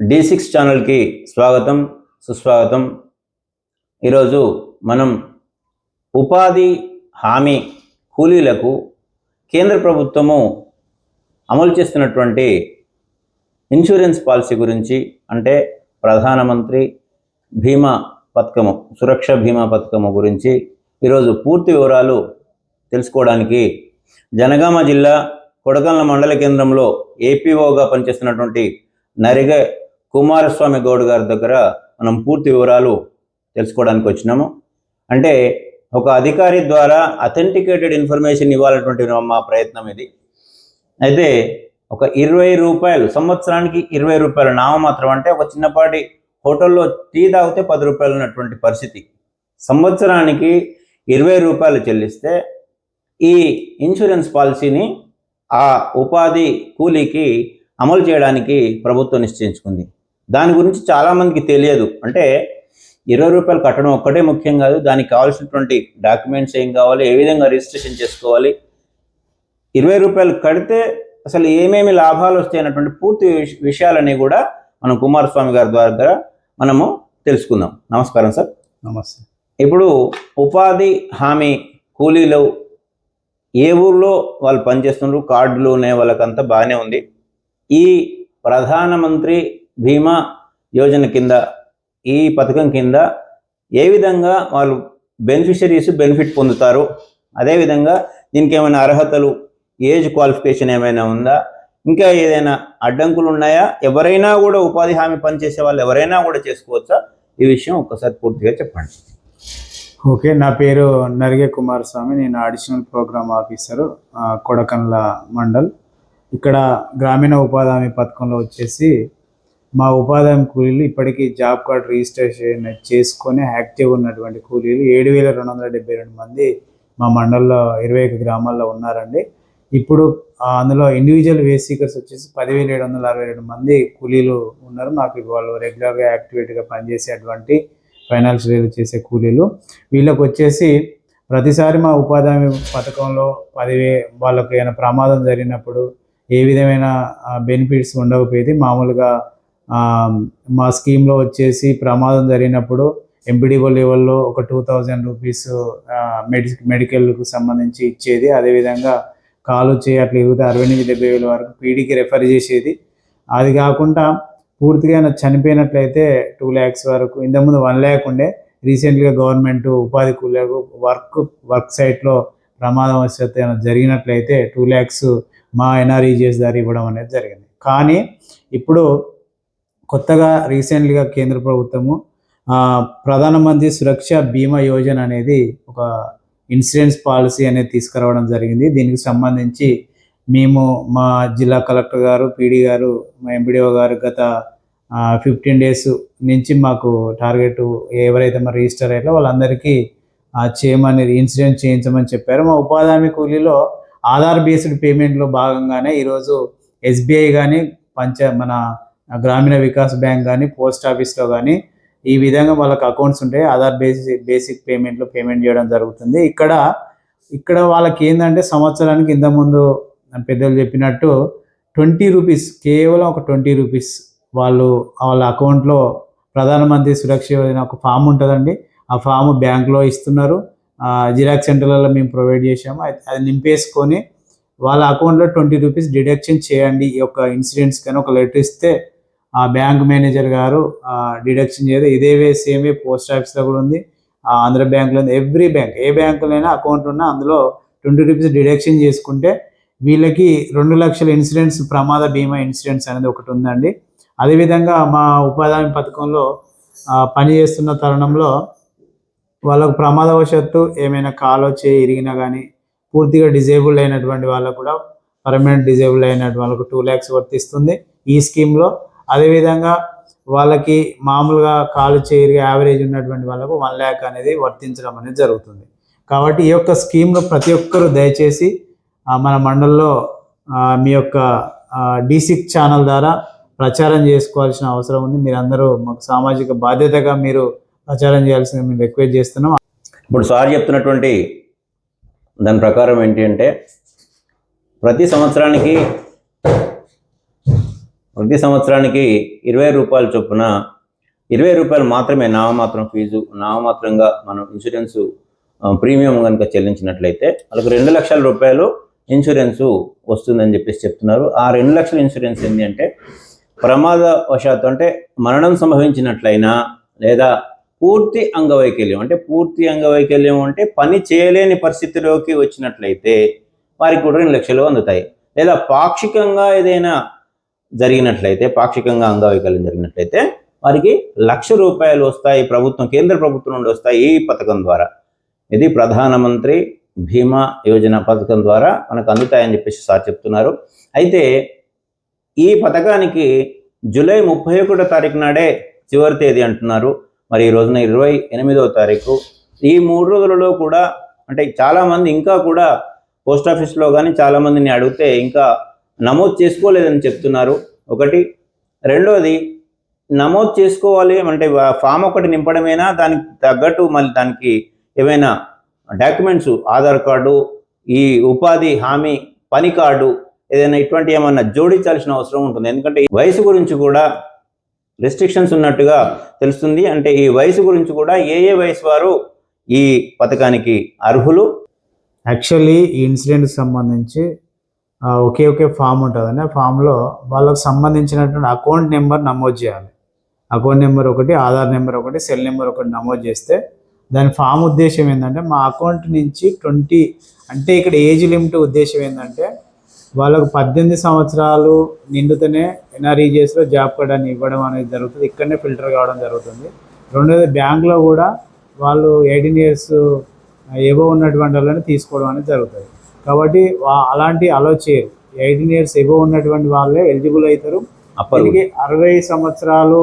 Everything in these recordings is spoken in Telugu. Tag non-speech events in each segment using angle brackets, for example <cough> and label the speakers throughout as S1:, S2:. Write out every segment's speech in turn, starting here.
S1: డి సిక్స్ ఛానల్కి స్వాగతం సుస్వాగతం. ఈరోజు మనం ఉపాధి హామీ కూలీలకు కేంద్ర ప్రభుత్వము అమలు చేస్తున్నటువంటి ఇన్సూరెన్స్ పాలసీ గురించి అంటే ప్రధానమంత్రి బీమా పథకము సురక్ష బీమా పథకము గురించి ఈరోజు పూర్తి వివరాలు తెలుసుకోవడానికి జనగామ జిల్లా కొడకల్ల మండల కేంద్రంలో ఏపీఓగా పనిచేస్తున్నటువంటి నరిగ కుమారస్వామి గౌడ్ గారి దగ్గర మనం పూర్తి వివరాలు తెలుసుకోవడానికి వచ్చినాము. అంటే ఒక అధికారి ద్వారా అథెంటికేటెడ్ ఇన్ఫర్మేషన్ ఇవ్వాలన్నటువంటి మా ప్రయత్నం ఇది. అయితే ఒక ఇరవై రూపాయలు సంవత్సరానికి ఇరవై రూపాయలు నామమాత్రం అంటే ఒక చిన్నపాటి హోటల్లో టీ తాగితే పది రూపాయలు ఉన్నటువంటి పరిస్థితి. సంవత్సరానికి ఇరవై రూపాయలు చెల్లిస్తే ఈ ఇన్సూరెన్స్ పాలసీని ఆ ఉపాధి కూలీకి అమలు చేయడానికి ప్రభుత్వం నిశ్చయించుకుంది. దాని గురించి చాలామందికి తెలియదు. అంటే ఇరవై రూపాయలు కట్టడం ఒక్కటే ముఖ్యం కాదు. దానికి కావాల్సినటువంటి డాక్యుమెంట్స్ ఏం కావాలి ఏ విధంగా రిజిస్ట్రేషన్ చేసుకోవాలి ఇరవై రూపాయలు కడితే అసలు ఏమేమి లాభాలు వస్తాయి అన్నటువంటి పూర్తి విష- విషయాలన్నీ కూడా మనం కుమారస్వామి గారి ద్వారా మనము తెలుసుకుందాం. నమస్కారం సార్.
S2: నమస్తే.
S1: ఇప్పుడు ఉపాధి హామీ కూలీలు ఏ ఊర్లో వాళ్ళు పనిచేస్తున్నారు? కార్డులు ఉన్నాయి వాళ్ళకంతా బాగానే ఉంది. ఈ ప్రధానమంత్రి బీమా యోజన కింద ఈ పథకం కింద ఏ విధంగా వాళ్ళు బెనిఫిషరీస్ బెనిఫిట్ పొందుతారు? అదేవిధంగా దీనికి ఏమైనా అర్హతలు ఏజ్ క్వాలిఫికేషన్ ఏమైనా ఉందా? ఇంకా ఏదైనా అడ్డంకులు ఉన్నాయా? ఎవరైనా కూడా ఉపాధి హామీ పనిచేసే వాళ్ళు ఎవరైనా కూడా చేసుకోవచ్చా? ఈ విషయం ఒక్కసారి పూర్తిగా చెప్పండి.
S2: ఓకే నా పేరు నరిగే కుమారస్వామి. నేను అడిషనల్ ప్రోగ్రామ్ ఆఫీసరు ఆ, కొడకండ్ల మండల్. ఇక్కడ గ్రామీణ ఉపాధి హామీ పథకంలో వచ్చేసి మా ఉపాధి కూలీలు ఇప్పటికీ జాబ్ కార్డ్ రిజిస్ట్రేషన్ చేసుకొని యాక్టివ్ ఉన్నటువంటి కూలీలు ఏడు వేల రెండు వందల డెబ్బై రెండు మంది మా మండలంలో ఇరవై ఒక గ్రామాల్లో ఉన్నారండి. ఇప్పుడు అందులో ఇండివిజువల్ వేస్ సీకర్స్ వచ్చేసి పదివేల ఏడు వందల అరవై రెండు మంది కూలీలు ఉన్నారు. మాకు వాళ్ళు రెగ్యులర్గా యాక్టివేట్గా పనిచేసేటువంటి ఫైనాన్షియల్ చేసే కూలీలు. వీళ్ళకి వచ్చేసి ప్రతిసారి మా ఉపాధి హామీ పథకంలో పదివే వాళ్ళకి ఏమైనా ప్రమాదం జరిగినప్పుడు ఏ విధమైన బెనిఫిట్స్ ఉండకపోయేది మామూలుగా మా స్కీమ్లో వచ్చేసి ప్రమాదం జరిగినప్పుడు ఎంపీడీఓ లెవెల్లో ఒక టూ థౌజండ్ రూపీస్ మెడి మెడికల్కు సంబంధించి ఇచ్చేది. అదేవిధంగా కాలు చేయట్లు ఇరుగుతే అరవై ఎనిమిది డెబ్బై వేల వరకు పీడీకి రెఫర్ చేసేది. అది కాకుండా పూర్తిగా చనిపోయినట్లయితే టూ ల్యాక్స్ వరకు ఇంతకుముందు వన్ ల్యాక్ ఉండే. రీసెంట్గా గవర్నమెంట్ ఉపాధి కూలీలకు వర్క్ వర్క్ సైట్లో ప్రమాదం వచ్చే ఏమైనా జరిగినట్లయితే టూ ల్యాక్స్ మా ఎన్ఆర్ఈజిఎస్ దారి ఇవ్వడం అనేది జరిగింది. కానీ ఇప్పుడు కొత్తగా రీసెంట్గా కేంద్ర ప్రభుత్వము ప్రధానమంత్రి సురక్ష బీమా యోజన అనేది ఒక ఇన్సూరెన్స్ పాలసీ అనేది తీసుకురావడం జరిగింది. దీనికి సంబంధించి మేము మా జిల్లా కలెక్టర్ గారు పీడీ గారు మా ఎంపీడీఓ గారు గత ఫిఫ్టీన్ డేస్ నుంచి మాకు టార్గెట్ ఎవరైతే మరి రిజిస్టర్ అయ్యారో వాళ్ళందరికీ చేయమనేది ఇన్సూరెన్స్ చేయించమని చెప్పారు. మా ఉపాధి హామీ కూలీలో ఆధార్ బేస్డ్ పేమెంట్లో భాగంగానే ఈరోజు ఎస్బీఐ కానీ పంచ మన గ్రామీణ వికాస్ బ్యాంక్ కానీ పోస్ట్ ఆఫీస్లో కానీ ఈ విధంగా వాళ్ళకి అకౌంట్స్ ఉంటాయి. ఆధార్ బేసిక్ బేసిక్ పేమెంట్లు పేమెంట్ చేయడం జరుగుతుంది. ఇక్కడ ఇక్కడ వాళ్ళకి ఏంటంటే సంవత్సరానికి ఇంతకుముందు పెద్దలు చెప్పినట్టు ట్వంటీ రూపీస్ కేవలం ఒక ట్వంటీ రూపీస్ వాళ్ళు వాళ్ళ అకౌంట్లో ప్రధానమంత్రి సురక్ష యోజన ఒక ఫామ్ ఉంటుందండి. ఆ ఫామ్ బ్యాంక్లో ఇస్తున్నారు. ఆ, జిరాక్స్ సెంటర్లలో మేము ప్రొవైడ్ చేసాము అది అది నింపేసుకొని వాళ్ళ అకౌంట్లో ట్వంటీ రూపీస్ డిడక్షన్ చేయండి. ఈ యొక్క ఇన్సూరెన్స్ కానీ ఒక లెటర్ ఇస్తే ఆ బ్యాంక్ మేనేజర్ గారు డిడక్షన్ చేయదు ఇదేవే సేమే పోస్ట్ ఆఫీస్లో కూడా ఉంది. ఆంధ్ర బ్యాంక్లో ఉంది ఎవ్రీ బ్యాంక్ ఏ బ్యాంకులైనా అకౌంట్ ఉన్నా అందులో ట్వంటీ రూపీస్ డిడక్షన్ చేసుకుంటే వీళ్ళకి రెండు లక్షల ఇన్సూరెన్స్ ప్రమాద బీమా ఇన్సూరెన్స్ అనేది ఒకటి ఉందండి. అదేవిధంగా మా ఉపాధి హామీ పథకంలో పనిచేస్తున్న తరుణంలో వాళ్ళకు ప్రమాదవశాత్తు ఏమైనా కాలో చేయి ఇరిగినా కానీ పూర్తిగా డిజేబుల్ అయినటువంటి వాళ్ళకు కూడా పర్మనెంట్ డిజేబుల్ అయినటువంటి వాళ్ళకు టూ ల్యాక్స్ వర్తిస్తుంది. ఈ స్కీమ్లో అదేవిధంగా వాళ్ళకి మామూలుగా కాలు చేరిగా యావరేజ్ ఉన్నటువంటి వాళ్ళకు వన్ ల్యాక్ అనేది వర్తించడం అనేది జరుగుతుంది. కాబట్టి ఈ యొక్క స్కీమ్ను ప్రతి ఒక్కరూ దయచేసి మన మండల్లో మీ యొక్క డీసిక్ ఛానల్ ద్వారా ప్రచారం చేసుకోవాల్సిన అవసరం ఉంది. మీరందరూ మాకు సామాజిక బాధ్యతగా మీరు ప్రచారం చేయాల్సింది మేము రిక్వెస్ట్ చేస్తున్నాం.
S1: ఇప్పుడు సార్ చెప్తున్నటువంటి దాని ప్రకారం ఏంటి అంటే ప్రతి సంవత్సరానికి ప్రతి సంవత్సరానికి ఇరవై రూపాయల చొప్పున ఇరవై రూపాయలు మాత్రమే నామమాత్రం ఫీజు నామమాత్రంగా మనం ఇన్సూరెన్స్ ప్రీమియం కనుక చెల్లించినట్లయితే వాళ్ళకు రెండు లక్షల రూపాయలు ఇన్సూరెన్స్ వస్తుందని చెప్పేసి చెప్తున్నారు. ఆ రెండు లక్షల ఇన్సూరెన్స్ ఏంటి అంటే ప్రమాదవశాత్తు అంటే మరణం సంభవించినట్లయినా లేదా పూర్తి అంగవైకల్యం అంటే పూర్తి అంగవైకల్యం అంటే పని చేయలేని పరిస్థితిలోకి వచ్చినట్లయితే వారికి కూడా రెండు లక్షలు అందుతాయి. లేదా పాక్షికంగా ఏదైనా జరిగినట్లయితే పాక్షికంగా అంగవైకల్యం జరిగినట్లయితే వారికి లక్ష రూపాయలు వస్తాయి ప్రభుత్వం కేంద్ర ప్రభుత్వం నుండి వస్తాయి ఈ పథకం ద్వారా. ఇది ప్రధానమంత్రి బీమా యోజన పథకం ద్వారా మనకు అందుతాయని చెప్పేసి సార్ చెప్తున్నారు. అయితే ఈ పథకానికి జూలై ముప్పై ఒకటో తారీఖు నాడే చివరి తేదీ అంటున్నారు. మరి ఈ రోజున ఇరవై ఎనిమిదవ తారీఖు. ఈ మూడు రోజులలో కూడా అంటే చాలామంది ఇంకా కూడా పోస్ట్ ఆఫీస్లో కానీ చాలామందిని అడిగితే ఇంకా నమోదు చేసుకోలేదని చెప్తున్నారు. ఒకటి. రెండోది నమోదు చేసుకోవాలి అంటే ఫామ్ ఒకటి నింపడమేనా? దానికి తగ్గట్టు మళ్ళీ దానికి ఏమైనా డాక్యుమెంట్స్ ఆధార్ కార్డు ఈ ఉపాధి హామీ పని కార్డు ఏదైనా ఇటువంటి ఏమన్నా జోడించాల్సిన అవసరం ఉంటుంది. ఎందుకంటే ఈ వయసు గురించి కూడా రెస్ట్రిక్షన్స్ ఉన్నట్టుగా తెలుస్తుంది. అంటే ఈ వయసు గురించి కూడా ఏ ఏ వయసు వారు ఈ పథకానికి అర్హులు?
S2: యాక్చువల్లీ ఈ ఇన్సిడెంట్కి సంబంధించి ఒకే ఒకే ఫామ్ ఉంటుందండి ఆ ఫామ్లో వాళ్ళకి సంబంధించినటువంటి అకౌంట్ నెంబర్ నమోదు చేయాలి. అకౌంట్ నెంబర్ ఒకటి ఆధార్ నెంబర్ ఒకటి సెల్ నెంబర్ ఒకటి నమోదు చేస్తే దాని ఫామ్ ఉద్దేశం ఏంటంటే మా అకౌంట్ నుంచి ట్వంటీ అంటే ఇక్కడ ఏజ్ లిమిట్ ఉద్దేశం ఏంటంటే వాళ్ళకు పద్దెనిమిది సంవత్సరాలు నిండుతూనే ఎన్ఆర్ఈజిఎస్లో జాబ్ కార్డ్ అని ఇవ్వడం అనేది జరుగుతుంది. ఇక్కడనే ఫిల్టర్ కావడం జరుగుతుంది. రెండోది బ్యాంక్లో కూడా వాళ్ళు ఎయిటీన్ ఇయర్స్ ఏవో ఉన్నటువంటి వాళ్ళని తీసుకోవడం అనేది జరుగుతుంది. కాబట్టి అలాంటి అలో చేయరు. ఎయిటీన్ ఇయర్స్ ఏవో ఉన్నటువంటి వాళ్ళే ఎలిజిబుల్ అవుతారు.
S1: అప్పర్
S2: దీనికి అరవై సంవత్సరాలు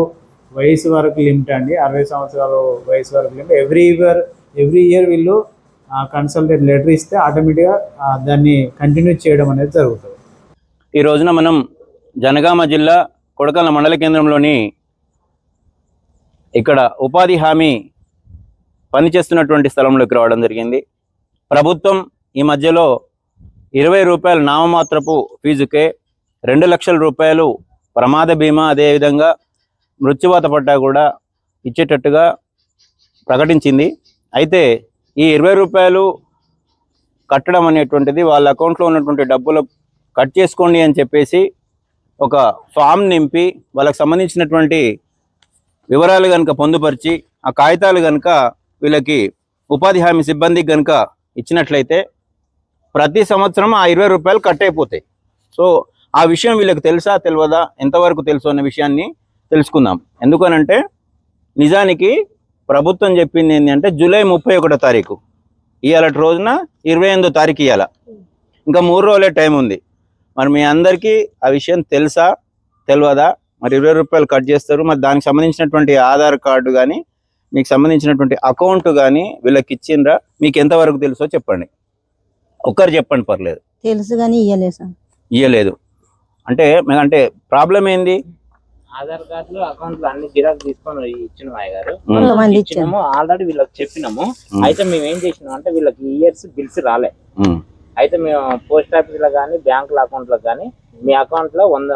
S2: వయసు వరకు లిమిట్ అండి. అరవై సంవత్సరాలు వయసు వరకు limit every year every year వీళ్ళు కన్సల్టెంట్ లెటర్ ఇస్తే ఆటోమేటిక్గా దాన్ని కంటిన్యూ చేయడం అనేది జరుగుతుంది.
S1: ఈ రోజున మనం జనగామ జిల్లా కొడకల మండల కేంద్రంలోని ఇక్కడ ఉపాధి హామీ పనిచేస్తున్నటువంటి స్థలంలోకి రావడం జరిగింది. ప్రభుత్వం ఈ మధ్యలో ఇరవై రూపాయల నామమాత్రపు ఫీజుకే రెండు లక్షల రూపాయలు ప్రమాద బీమా అదేవిధంగా మృత్యువాత పట్టా కూడా ఇచ్చేటట్టుగా ప్రకటించింది. అయితే ఈ ఇరవై రూపాయలు కట్టడం అనేటువంటిది వాళ్ళ అకౌంట్లో ఉన్నటువంటి డబ్బులు కట్ చేసుకోండి అని చెప్పేసి ఒక ఫామ్ నింపి వాళ్ళకి సంబంధించినటువంటి వివరాలు కనుక పొందుపరిచి ఆ కాగితాలు కనుక వీళ్ళకి ఉపాధి హామీ సిబ్బందికి కనుక ఇచ్చినట్లయితే ప్రతి సంవత్సరం ఆ ఇరవై రూపాయలు కట్ అయిపోతాయి. సో ఆ విషయం వీళ్ళకి తెలుసా తెలియదా ఎంతవరకు తెలుసు అనే విషయాన్ని తెలుసుకుందాం. ఎందుకనంటే నిజానికి ప్రభుత్వం చెప్పింది ఏంటంటే జూలై ముప్పై ఒకటో తారీఖు. ఇవ్వాలటి రోజున ఇరవై ఎనిమిదో తారీఖు ఇవాళ ఇంకా మూడు రోజులే టైం ఉంది. మరి మీ అందరికీ ఆ విషయం తెలుసా తెలియదా? మరి ఇరవై రూపాయలు కట్ చేస్తారు. మరి దానికి సంబంధించినటువంటి ఆధార్ కార్డు కానీ మీకు సంబంధించినటువంటి అకౌంట్ కానీ వీళ్ళకి ఇచ్చిండ్రా? మీకు ఎంతవరకు తెలుసో చెప్పండి. ఒక్కరు చెప్పండి పర్లేదు.
S3: తెలుసు కానీ ఇయ్యలేదు సార్.
S1: ఇయ్యలేదు. అంటే అంటే ప్రాబ్లం ఏంది?
S4: ఆధార్ కార్డులు అకౌంట్లు అన్ని జిరాక్స్ తీసుకొని ఇచ్చిన మాయ గారు.
S3: కొంతమంది
S4: ఇచ్చినాము ఆల్రెడీ వీళ్ళకి చెప్పినాము. అయితే మేము ఏం చేసినాం అంటే వీళ్ళకి ఇయర్స్ బిల్స్ రాలే. అయితే మేము పోస్ట్ ఆఫీస్లో కానీ బ్యాంకుల అకౌంట్లో కానీ మీ అకౌంట్లో వంద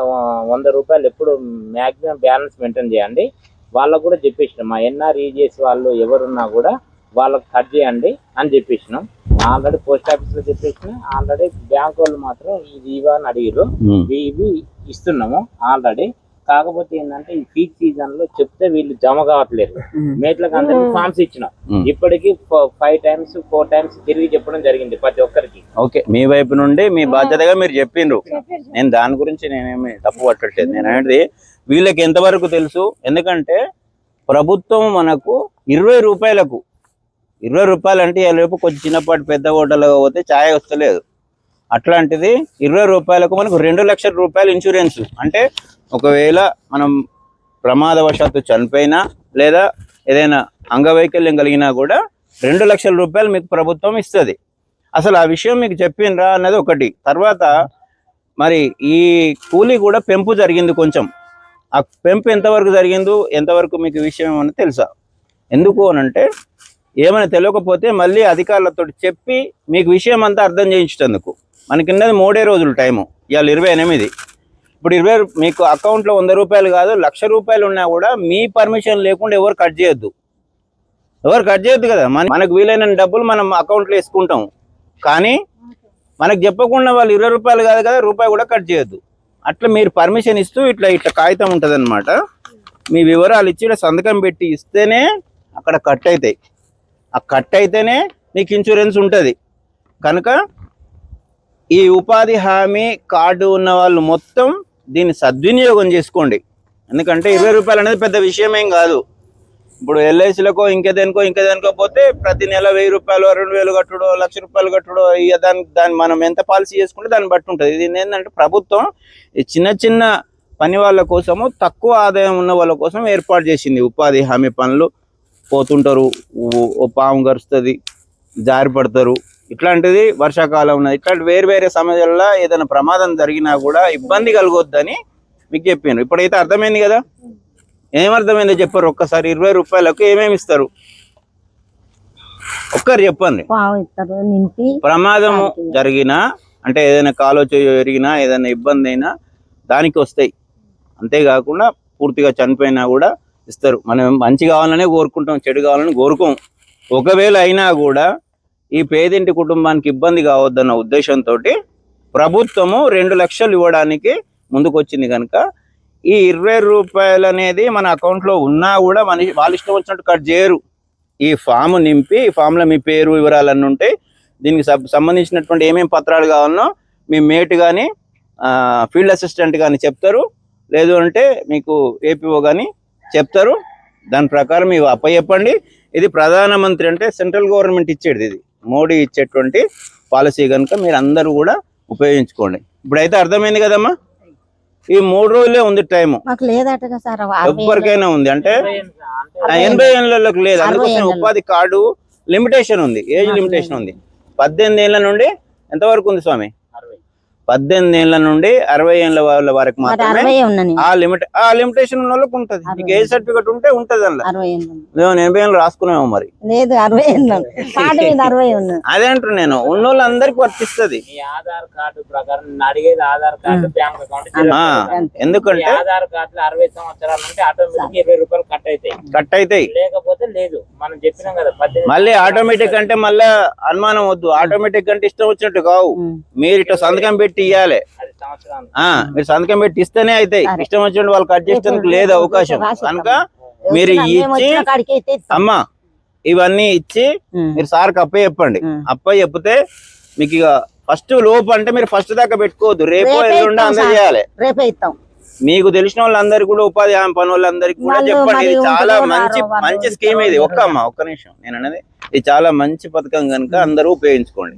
S4: వంద రూపాయలు ఎప్పుడు మాక్సిమం బ్యాలెన్స్ మెయింటైన్ చేయండి. వాళ్ళకు కూడా చెప్పేసినాం. మా ఎన్ఆర్ ఈజీఎస్ వాళ్ళు ఎవరున్నా కూడా వాళ్ళకి కట్ చేయండి అని చెప్పేసినాం. ఆల్రెడీ పోస్ట్ ఆఫీస్లో చెప్పేసిన ఆల్రెడీ బ్యాంక్ వాళ్ళు మాత్రం ఇది ఇవ్వ అని అడిగారు ఇవి ఇవి ఇస్తున్నాము ఆల్రెడీ. కాకపోతే ఏంటంటే ఈ పీక్ సీజన్లో చెప్తే వీళ్ళు జమ కావట్లేదు. మేట్లకు అందరికి ఫామ్స్ ఇచ్చినాం. ఇప్పటికి ఫైవ్ టైమ్స్ ఫోర్ టైమ్స్ తిరిగి చెప్పడం జరిగింది ప్రతి ఒక్కరికి.
S1: ఓకే మీ వైపు నుండి మీ బాధ్యతగా మీరు చెప్పిండ్రు. నేను దాని గురించి నేనేమి తప్పు పట్టట్లేదు. నేను అనేది వీళ్ళకి ఎంతవరకు తెలుసు? ఎందుకంటే ప్రభుత్వం మనకు ఇరవై రూపాయలకు ఇరవై రూపాయలు అంటే రేపు కొంచెం చిన్నపాటి పెద్ద హోటల్లో పోతే ఛాయ్ వస్తలేదు. అట్లాంటిది ఇరవై రూపాయలకు మనకు రెండు లక్షల రూపాయలు ఇన్సూరెన్స్. అంటే ఒకవేళ మనం ప్రమాదవశాత్తు చనిపోయినా లేదా ఏదైనా అంగవైకల్యం కలిగినా కూడా రెండు లక్షల రూపాయలు మీకు ప్రభుత్వం ఇస్తుంది. అసలు ఆ విషయం మీకు చెప్పిండ్రా అన్నది ఒకటి. తర్వాత మరి ఈ కూలీ కూడా పెంపు జరిగింది కొంచెం. ఆ పెంపు ఎంతవరకు జరిగిందో ఎంతవరకు మీకు విషయం ఏమన్నా తెలుసా? ఎందుకు అని అంటే ఏమైనా తెలియకపోతే మళ్ళీ అధికారులతో చెప్పి మీకు విషయం అంతా అర్థం చేయించేందుకు మనకిన్నది మూడే రోజులు టైము ఇవాళ ఇరవై ఎనిమిది. ఇప్పుడు ఇరవై మీకు అకౌంట్లో వంద రూపాయలు కాదు లక్ష రూపాయలు ఉన్నా కూడా మీ పర్మిషన్ లేకుండా ఎవరు కట్ చేయొద్దు. ఎవరు కట్ చేయొద్దు కదా. మన మనకు వీలైన డబ్బులు మనం అకౌంట్లో వేసుకుంటాం. కానీ మనకు చెప్పకుండా వాళ్ళు ఇరవై రూపాయలు కాదు కదా రూపాయి కూడా కట్ చేయొద్దు. అట్లా మీరు పర్మిషన్ ఇస్తూ ఇట్లా ఇట్లా కాగితం ఉంటుంది మీ వివరాలు ఇచ్చి సంతకం పెట్టి ఇస్తేనే అక్కడ కట్ అవుతాయి ఆ కట్ అయితేనే మీకు ఇన్సూరెన్స్ ఉంటుంది. కనుక ఈ ఉపాధి హామీ కార్డు ఉన్న వాళ్ళు మొత్తం దీన్ని సద్వినియోగం చేసుకోండి. ఎందుకంటే ఇరవై రూపాయలు అనేది పెద్ద విషయం ఏం కాదు. ఇప్పుడు ఎల్ఐసిలకో ఇంకేదేనికో ఇంకేదేనికో పోతే ప్రతి నెల వెయ్యి రూపాయలు రెండు వేలు కట్టడో లక్ష రూపాయలు కట్టడో ఇక దాని దాన్ని మనం ఎంత పాలసీ చేసుకుంటే దాన్ని బట్టి ఉంటుంది. ఇది ఏంటంటే ప్రభుత్వం ఈ చిన్న చిన్న పని వాళ్ళ కోసము తక్కువ ఆదాయం ఉన్న వాళ్ళ కోసం ఏర్పాటు చేసింది ఉపాధి హామీ పనులు. పోతుంటారు ఓ- పాము గరుస్తుంది జారి పడతారు. ఇట్లాంటిది వర్షాకాలం ఉన్నది. ఇట్లాంటి వేరు వేరే సమయాల్లో ఏదైనా ప్రమాదం జరిగినా కూడా ఇబ్బంది కలగొద్దని మీకు చెప్పాను ఇప్పుడైతే అర్థమైంది కదా? ఏమర్థమైందో చెప్పారు. ఒక్కసారి ఇరవై రూపాయలకు ఏమేమి ఇస్తారు? ఒక్కరు చెప్పండి. ప్రమాదము జరిగినా అంటే ఏదైనా కాలో ఎరిగినా ఏదైనా ఇబ్బంది అయినా దానికి వస్తాయి. అంతేకాకుండా పూర్తిగా చనిపోయినా కూడా ఇస్తారు. మనం మంచి కావాలనే కోరుకుంటాం చెడు కావాలని కోరుకోం. ఒకవేళ అయినా కూడా ఈ పేదింటి కుటుంబానికి ఇబ్బంది కావద్దన్న ఉద్దేశంతో ప్రభుత్వము రెండు లక్షలు ఇవ్వడానికి ముందుకొచ్చింది కనుక ఈ ఇరవై రూపాయలు అనేది మన అకౌంట్లో ఉన్నా కూడా మన వాళ్ళ ఇష్టం వచ్చినట్టు కట్ చేయరు. ఈ ఫామ్ నింపి ఈ ఫామ్లో మీ పేరు వివరాలన్నీ ఉంటాయి దీనికి సంబంధించినటువంటి ఏమేమి పత్రాలు కావాలనో మీ మేట్ కానీ ఫీల్డ్ అసిస్టెంట్ కానీ చెప్తారు. లేదు అంటే మీకు ఏపీఓ కానీ చెప్తారు. దాని ప్రకారం ఇవి అప్పచెప్పండి ఇది ప్రధానమంత్రి అంటే సెంట్రల్ గవర్నమెంట్ ఇచ్చేది ఇది. మోడీ ఇచ్చేటువంటి పాలసీ కనుక మీరు అందరూ కూడా ఉపయోగించుకోండి. ఇప్పుడైతే అర్థమైంది కదమ్మా? ఈ మూడు రోజులే ఉంది
S3: ఏళ్ళు.
S1: ఎవరికైనా ఉంది. అంటే ఎనభై ఏళ్ళకి లేదు. అందుకోసం. ఉపాధి కార్డు లిమిటేషన్ ఉంది. Age limitation. ఉంది. పద్దెనిమిది ఏళ్ళ నుండి ఎంతవరకు ఉంది స్వామి? పద్దెనిమిది ఏళ్ళ నుండి అరవై ఏళ్ళ వాళ్ళ వరకు మాత్రమే ఆ లిమిట్ ఆ లిమిటేషన్ ఉన్న వాళ్ళకి ఉంటది. మీకు ఏ సర్టిఫికెట్ ఉంటే ఉంటది అందులో. ఎనభై ఏళ్ళు రాసుకునేమో మరి.
S3: లేదు అరవై కార్డు <laughs>
S1: అదే అంటారు నేను. ఉన్న వాళ్ళందరికీ వర్తిస్తుంది.
S4: మీ ఆధార్ కార్డు ప్రకారం అడిగేది ఆధార్ కార్డు బ్యాంక్ అకౌంట్.
S1: ఎందుకంటే
S4: ఆధార్ కార్డులో అరవై సంవత్సరాలు ఉంటే ఆటోమేటిక్ ఇరవై రూపాయలు కట్ అవుతాయి
S1: కట్ అవుతాయి
S4: లేకపోతే లేదు. మనం చెప్పినాం కదా
S1: మళ్ళీ ఆటోమేటిక్ అంటే మళ్ళీ అనుమానం వద్దు. ఆటోమేటిక్ అంటే ఇష్టం వచ్చినట్టు కావు. మీరు ఇట్లా సంతకం పెట్టి ఇవ్వాలి
S4: అది సంవత్సరం
S1: ఆ మీరు సంతకం పెట్టి ఇస్తేనే అవుతాయి
S3: సరే.
S1: ఇష్టం వచ్చినట్టు వాళ్ళు కట్ చేసేందుకు లేదు అవకాశం కనుక. మీరు ఇచ్చి
S3: అయితే.
S1: అమ్మా ఇవన్నీ ఇచ్చి. మీరు సార్కి అప్ప చెప్పండి. అప్ప చెప్తే మీకు ఇక ఫస్ట్ లోపు అంటే మీరు ఫస్ట్ దాకా పెట్టుకోవద్దు రేపు ఎల్లుండి. అందజేయాలి
S3: రేపే ఇస్తాం
S1: మీకు తెలిసిన వాళ్ళందరికీ కూడా ఉపాధి హామీ పని వాళ్ళందరికీ కూడా చెప్పండి ఇది చాలా మంచి మంచి స్కీమ్ ఇది. ఒక్క అమ్మ ఒక్క నిమిషం నేను అనేది ఇది చాలా మంచి పథకం కనుక అందరూ ఉపయోగించుకోండి